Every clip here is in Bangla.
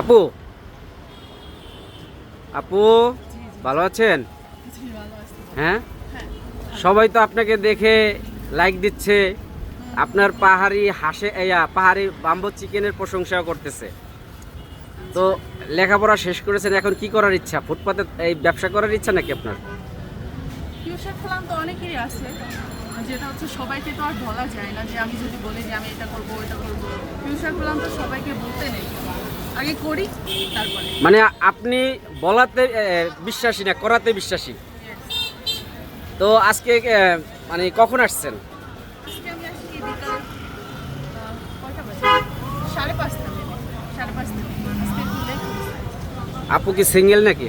আপু? আপু, ভালো আছেন? হ্যাঁ? সবাই তো আপনাকে দেখে লাইক দিচ্ছে। আপনার পাহাড়ি হাসে পাহাড়ি বাম্বো চিকেনের প্রশংসাও করতেছে। তো লেখাপড়া শেষ করেছেন, এখন কি করার ইচ্ছা? ফুটপাতে এই ব্যবসা করার ইচ্ছা নাকি আপনার? সবাইকে তো আর বলা যায় না যে আমি যদি বলি যে আমি এটা করব করব। ফিউচার তো সবাইকে বলতে নেই। আগে করি তারপরে। মানে আপনি বলাতে বিশ্বাসী না করাতে বিশ্বাসী? তো আজকে মানে কখন আসছেন? আপু কি সিঙ্গেল নাকি?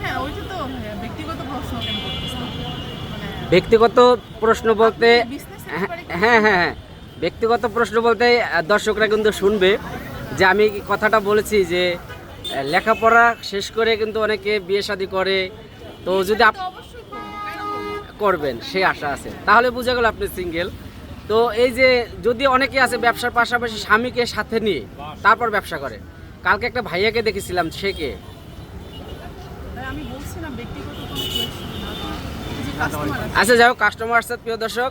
হ্যাঁ হ্যাঁ, ব্যক্তিগত প্রশ্ন মানে ব্যক্তিগত প্রশ্ন বলতে হ্যাঁ হ্যাঁ হ্যাঁ হ্যাঁ। ব্যক্তিগত প্রশ্ন বলতে দর্শকরা কিন্তু শুনবে। যে আমি কথাটা বলেছি যে লেখাপড়া শেষ করে কিন্তু অনেকে বিয়ে শাদী করে। তো যদি আপ? করবেন সে আশা আছে। তাহলে বোঝা গেল আপনি সিঙ্গেল তো এই যে যদি অনেকে আছে ব্যবসার পাশাপাশি স্বামীকে সাথে নিয়ে তারপর ব্যবসা করে। কালকে একটা ভাইয়াকে দেখেছিলাম সে কে? আচ্ছা যাই হোক কাস্টমার প্রিয় দর্শক।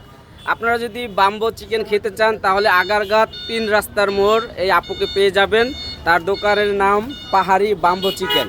আপনারা যদি বাম্বো চিকেন খেতে চান, তাহলে আগারগাঁ তিন রাস্তার মোড় এই আপুকে পেয়ে যাবেন। তার দোকানের নাম পাহাড়ি বাম্বো চিকেন।